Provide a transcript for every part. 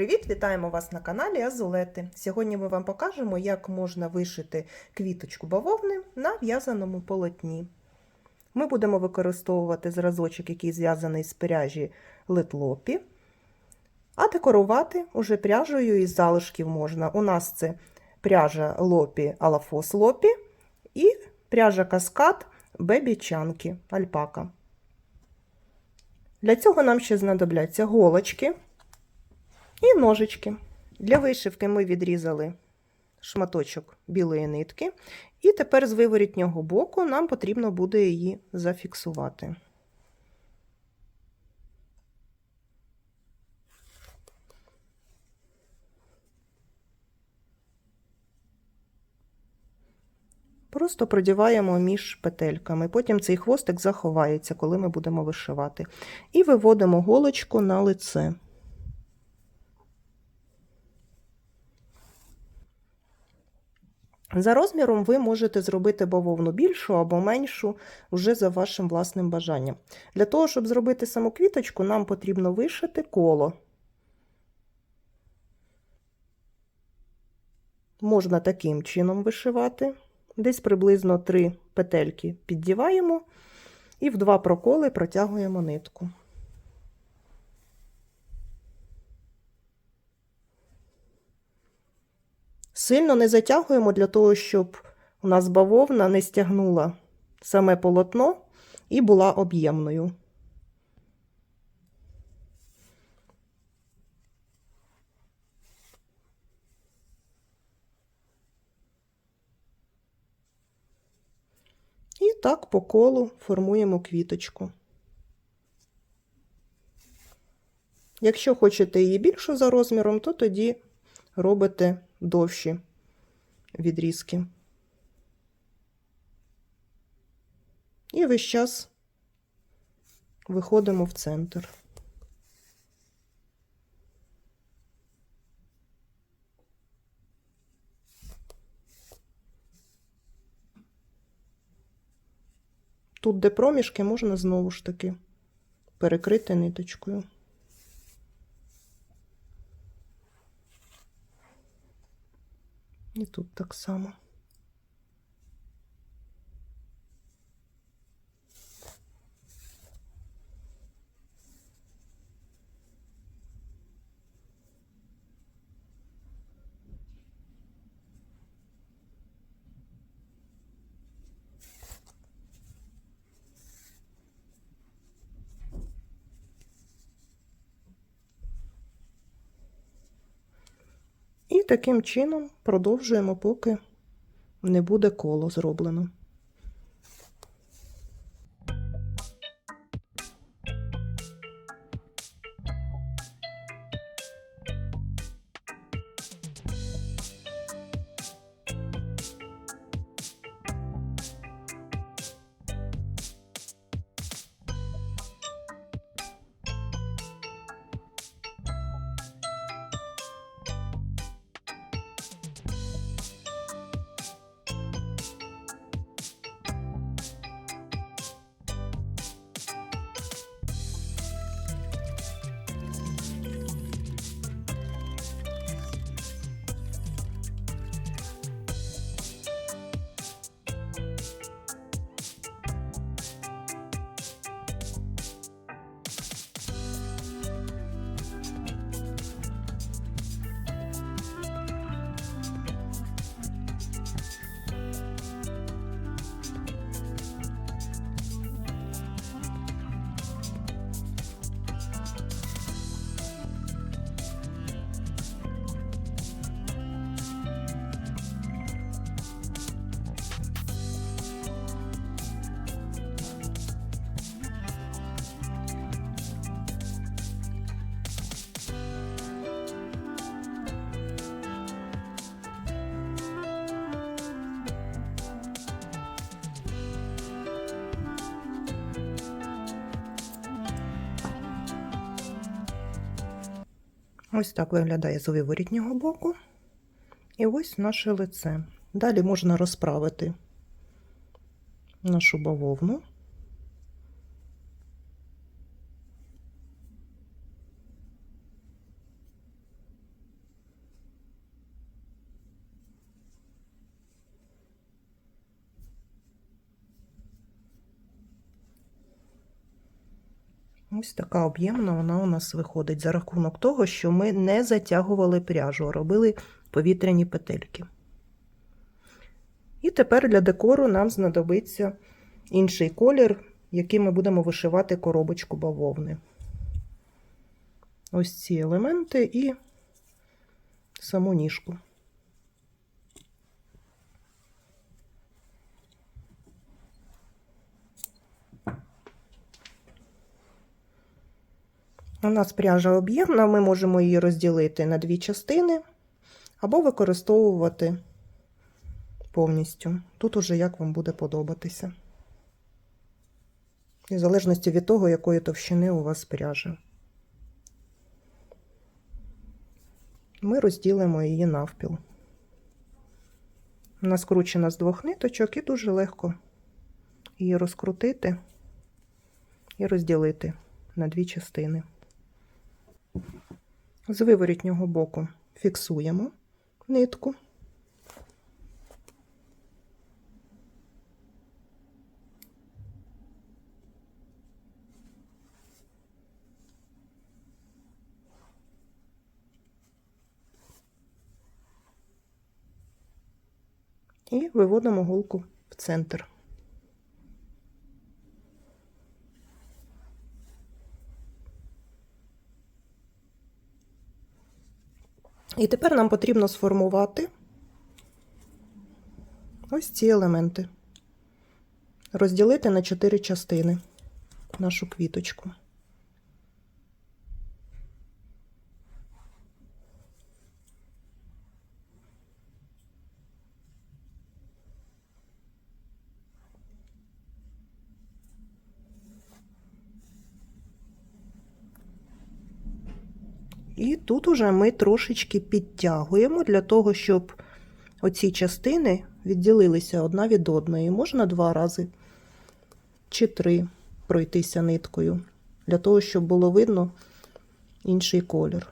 привіт! Вітаємо вас на каналі Азулети. Сьогодні ми вам покажемо, як можна вишити квіточку бавовни на в'язаному полотні. Ми будемо використовувати зразочок, який зв'язаний з пряжі литлопі, а декорувати уже пряжею із залишків можна. У нас це пряжа лопі алафос лопі і пряжа каскад бебі чанки альпака. Для цього нам ще знадобляться голочки і ножички. Для вишивки ми відрізали шматочок білої нитки, і тепер з виворітнього боку нам потрібно буде її зафіксувати. Просто продіваємо між петельками. Потім цей хвостик заховається, коли ми будемо вишивати. І виводимо голочку на лице. За розміром ви можете зробити бавовну більшу або меншу вже за вашим власним бажанням. Для того, щоб зробити саму квіточку, нам потрібно вишити коло. Можна таким чином вишивати. Десь приблизно 3 петельки піддіваємо і в два проколи протягуємо нитку. Сильно не затягуємо для того, щоб у нас бавовна не стягнула саме полотно і була об'ємною. І так по колу формуємо квіточку. Якщо хочете її більшу за розміром, то тоді робите довші відрізки. І весь час виходимо в центр. Тут, де проміжки, можна знову ж таки перекрити ниточкою. І тут так само. Таким чином продовжуємо, поки не буде коло зроблено. Ось так виглядає з виворітнього боку. І ось наше лице. Далі можна розправити нашу бавовну. Ось така об'ємна вона у нас виходить за рахунок того, що ми не затягували пряжу, а робили повітряні петельки. І тепер для декору нам знадобиться інший колір, яким ми будемо вишивати коробочку бавовни. Ось ці елементи і саму ніжку. У нас пряжа об'ємна, ми можемо її розділити на дві частини або використовувати повністю. Тут уже як вам буде подобатися. І в залежності від того, якої товщини у вас пряжа. Ми розділимо її навпіл. Вона скручена з двох ниточок і дуже легко її розкрутити і розділити на дві частини. З виворітнього боку фіксуємо нитку. І виводимо голку в центр. І тепер нам потрібно сформувати ось ці елементи, розділити на чотири частини нашу квіточку. І тут уже ми трошечки підтягуємо для того, щоб оці частини відділилися одна від одної. Можна два рази чи три пройтися ниткою, для того, щоб було видно інший колір.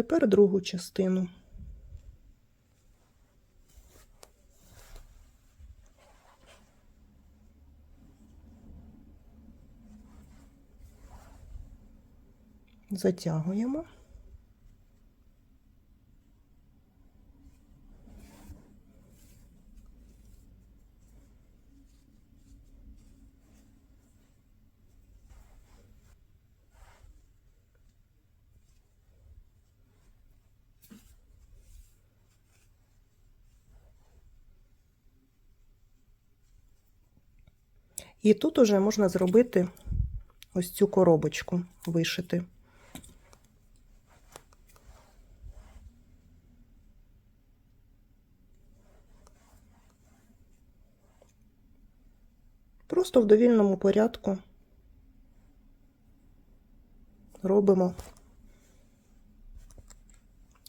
Тепер другу частину. Затягуємо. І тут уже можна зробити ось цю коробочку, вишити. Просто в довільному порядку робимо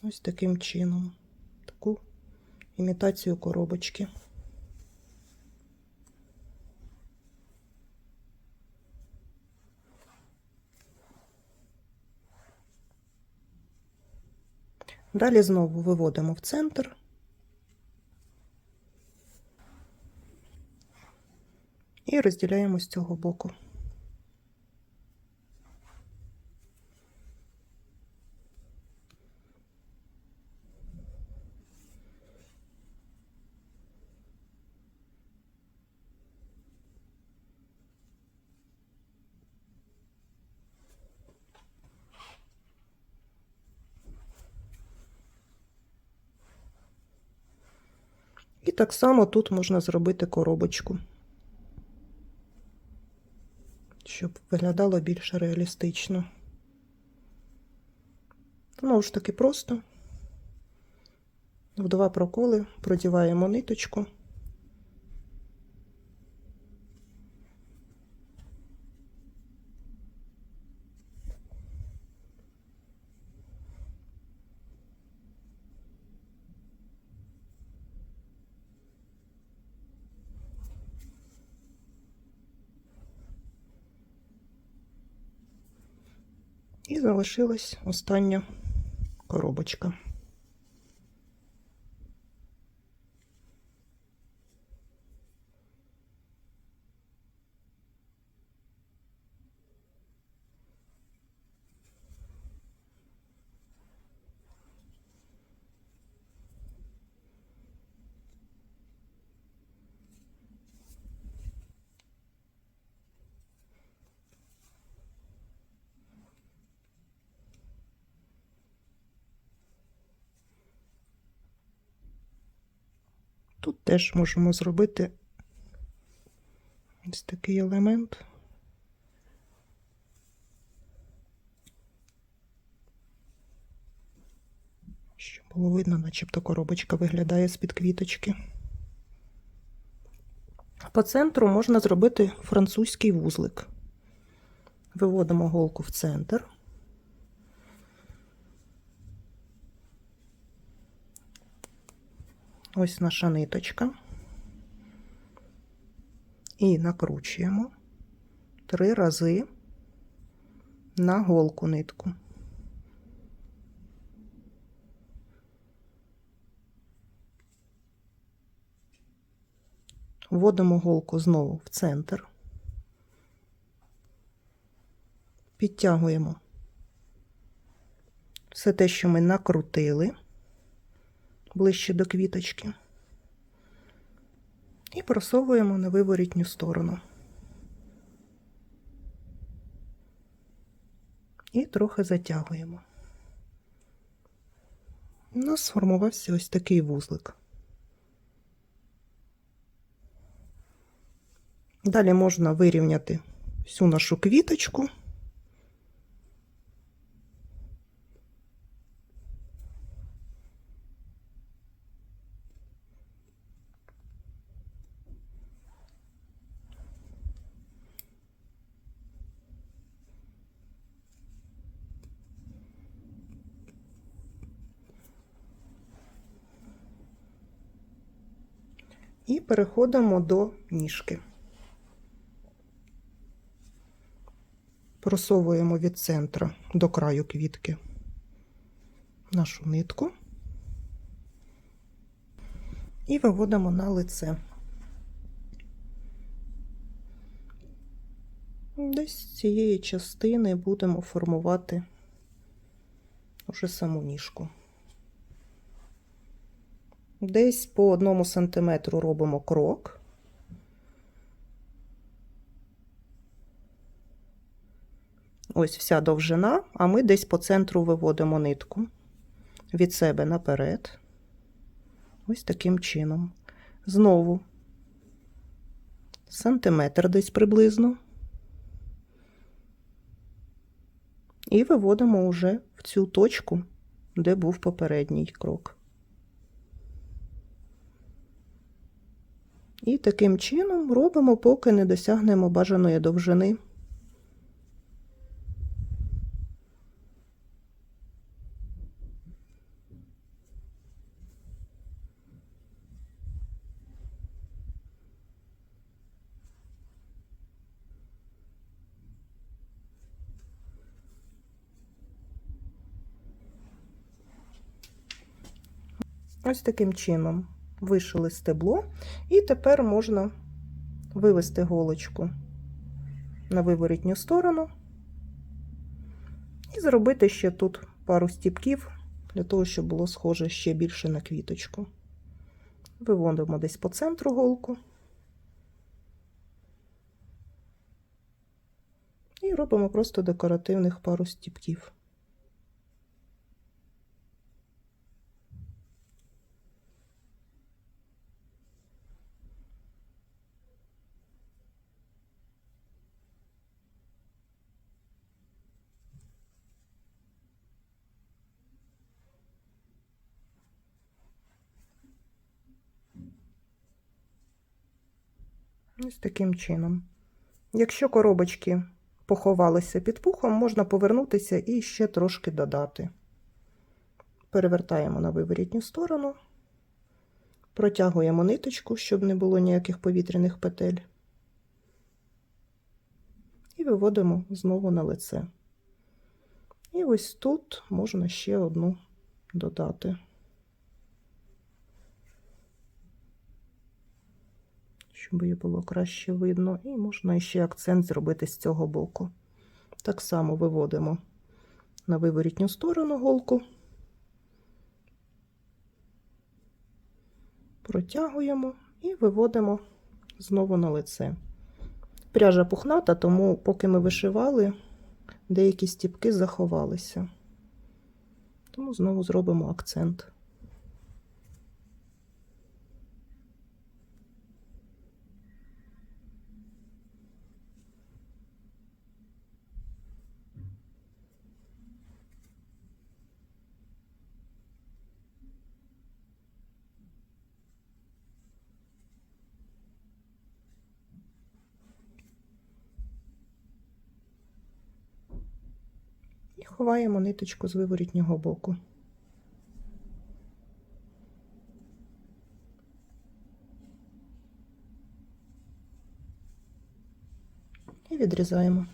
ось таким чином, таку імітацію коробочки. Далі знову виводимо в центр. І розділяємо з цього боку. І так само тут можна зробити коробочку, щоб виглядало більш реалістично. Знову ж таки, просто в два проколи продіваємо ниточку. І залишилась остання коробочка. Тут теж можемо зробити ось такий елемент. Щоб було видно, начебто коробочка виглядає з-під квіточки. По центру можна зробити французький вузлик. Виводимо голку в центр. Ось наша ниточка. І накручуємо три рази на голку нитку. Вводимо голку знову в центр, підтягуємо все те, що ми накрутили ближче до квіточки, і просовуємо на виворітню сторону. І трохи затягуємо. У нас сформувався ось такий вузлик. Далі можна вирівняти всю нашу квіточку. І переходимо до ніжки. Просовуємо від центра до краю квітки нашу нитку і виводимо на лице. Десь з цієї частини будемо формувати вже саму ніжку. Десь по одному сантиметру робимо крок. Ось вся довжина, а ми десь по центру виводимо нитку від себе наперед. Ось таким чином. Знову сантиметр десь приблизно. І виводимо вже в цю точку, де був попередній крок. І таким чином робимо, поки не досягнемо бажаної довжини. Ось таким чином вишили стебло, і тепер можна вивести голочку на виворітню сторону і зробити ще тут пару стіпків, для того, щоб було схоже ще більше на квіточку. Виводимо десь по центру голку. І робимо просто декоративних пару стіпків. Ось таким чином. Якщо коробочки поховалися під пухом, можна повернутися і ще трошки додати. Перевертаємо на виворітню сторону, протягуємо ниточку, щоб не було ніяких повітряних петель. І виводимо знову на лице. І ось тут можна ще одну додати. Щоб її було краще видно. І можна ще акцент зробити з цього боку. Так само виводимо на виворітню сторону голку. Протягуємо і виводимо знову на лице. Пряжа пухната, тому поки ми вишивали, деякі стіпки заховалися. Тому знову зробимо акцент. Ховаємо ниточку з виворітнього боку. І відрізаємо.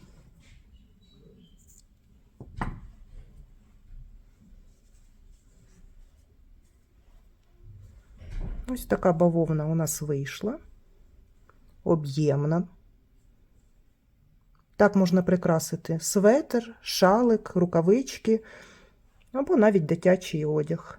Ось така бавовна у нас вийшла, об'ємна. Так можна прикрасити светр, шалик, рукавички або навіть дитячий одяг.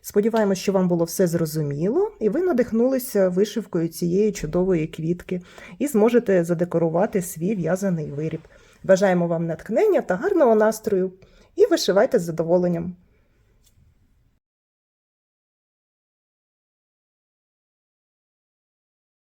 Сподіваємось, що вам було все зрозуміло, і ви надихнулися вишивкою цієї чудової квітки і зможете задекорувати свій в'язаний виріб. Бажаємо вам натхнення та гарного настрою і вишивайте з задоволенням.